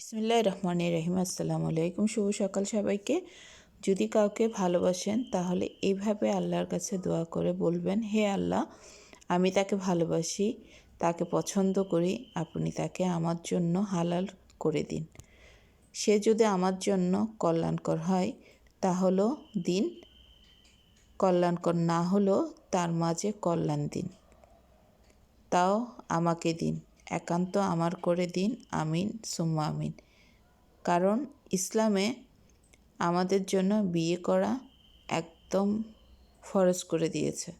বিসমিল্লাহ রহমান রহিম। আসসালামু আলাইকুম। শুভ সকাল সবাইকে। যদি কাউকে ভালোবাসেন, তাহলে এইভাবে আল্লাহর কাছে দোয়া করে বলবেন, হে আল্লাহ, আমি তাকে ভালোবাসি, তাকে পছন্দ করি, আপনি তাকে আমার জন্য হালাল করে দিন। সে যদি আমার জন্য কল্যাণকর হয়, তাহলেও দিন। কল্যাণকর না হলেও তার মাঝে কল্যাণ দিন। তাও আমাকে দিন। একান্ত আমার করে দিন, আমিন, সুম্মা আমিন। কারণ ইসলামে আমাদের জন্য বিয়ে করা একদম ফরজ করে দিয়েছে।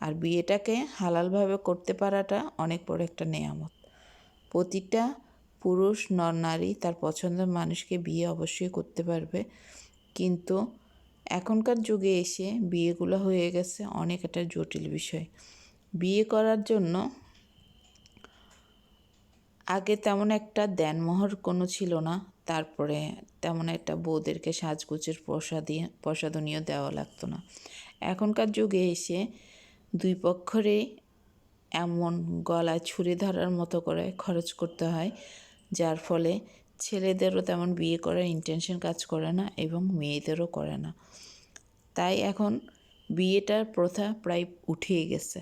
আর বিয়েটাকে হালালভাবে করতে পারাটা অনেক বড় একটা নেয়ামত। প্রতিটা পুরুষ, নর, নারী তার পছন্দের মানুষকে বিয়ে অবশ্যই করতে পারবে। কিন্তু এখনকার যুগে এসে বিয়েগুলো হয়ে গেছে অনেক একটা জটিল বিষয়। বিয়ে করার জন্য আগে তেমন একটা দেনমোহর কোনো ছিল না। তারপরে তেমন একটা বউদেরকে সাজগুজের প্রসাদী, প্রসাদনীয় দেওয়া লাগতো না। এখনকার যুগে এসে দুই পক্ষরে এমন গলায় ছুরি ধরার মতো করে খরচ করতে হয়, যার ফলে ছেলেদেরও তেমন বিয়ে করার ইন্টেনশন কাজ করে না এবং মেয়েদেরও করে না। তাই এখন বিয়েটার প্রথা প্রায় উঠেই গেছে।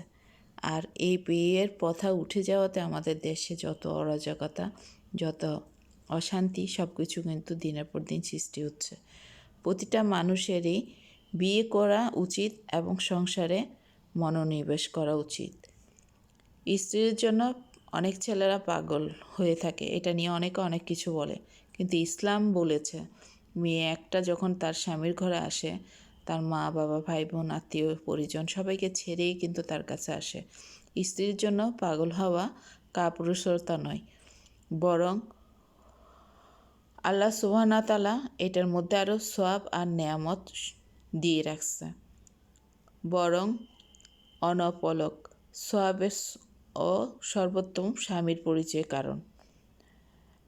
আর এই বিয়ের প্রথা উঠে যাওয়াতে আমাদের দেশে যত অরাজকতা, যত অশান্তি সব কিছু কিন্তু দিনের পর দিন সৃষ্টি হচ্ছে। প্রতিটা মানুষেরই বিয়ে করা উচিত এবং সংসারে মনোনিবেশ করা উচিত। স্ত্রীর জন্য অনেক ছেলেরা পাগল হয়ে থাকে, এটা নিয়ে অনেকে অনেক কিছু বলে। কিন্তু ইসলাম বলেছে, মেয়ে একটা যখন তার স্বামীর ঘরে আসে তার মা, বাবা ভাই বোন আত্মীয়, পরিজন সবাইকে ছেড়েই কিন্তু তার কাছে আসে। স্ত্রীর জন্য পাগল হওয়া কাপুরুষতা নয়, বরং আল্লাহ সুবাহতালা এটার মধ্যে আরও সোয়াব আর নেয়ামত দিয়ে রাখছে। বরং অনপলক, সোয়াবের ও সর্বোত্তম স্বামীর পরিচয় কারণ।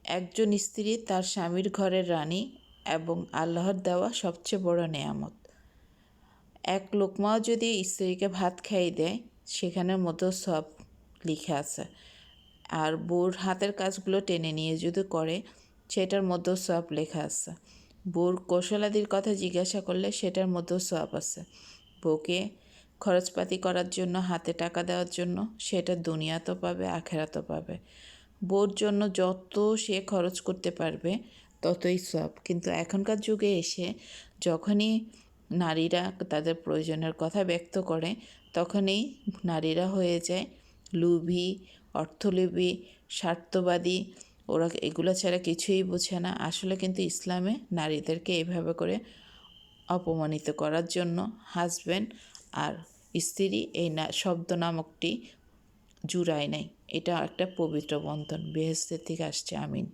একজন স্ত্রী তার স্বামীর ঘরের রানী এবং আল্লাহর দেওয়া সবচেয়ে বড় নেয়ামত। এক লোকমাও যদি স্ত্রীকে ভাত খাইয়ে দেয় সেখানের মধ্যেও সব লিখে আছে। আর বউর হাতের কাজগুলো টেনে নিয়ে যদি করে, সেটার মধ্যেও সব লেখা আছে। বউর কৌশলাদির কথা জিজ্ঞাসা করলে সেটার মধ্যেও সব আছে। বউকে খরচপাতি করার জন্য, হাতে টাকা দেওয়ার জন্য, সেটা দুনিয়াতেও পাবে, আখেরাতও পাবে। বউর জন্য যত সে খরচ করতে পারবে, ততই সব। কিন্তু এখনকার যুগে এসে যখনই নারীরা তাদের প্রয়োজনের কথা ব্যক্ত করে, তখনই নারীরা হয়ে যায় লুভি, অর্থলোভী, স্বার্থবাদী। ওরা এগুলো ছাড়া কিছুই বোঝে না। আসলে কিন্তু ইসলামে নারীদেরকে এইভাবে করে অপমানিত করার জন্য হাজব্যান্ড আর স্ত্রী এই না শব্দ নামকটি জুড়ায় নাই। এটা একটা পবিত্র বন্ধন। বেহেস্তের থেকে আসছে, আমিন।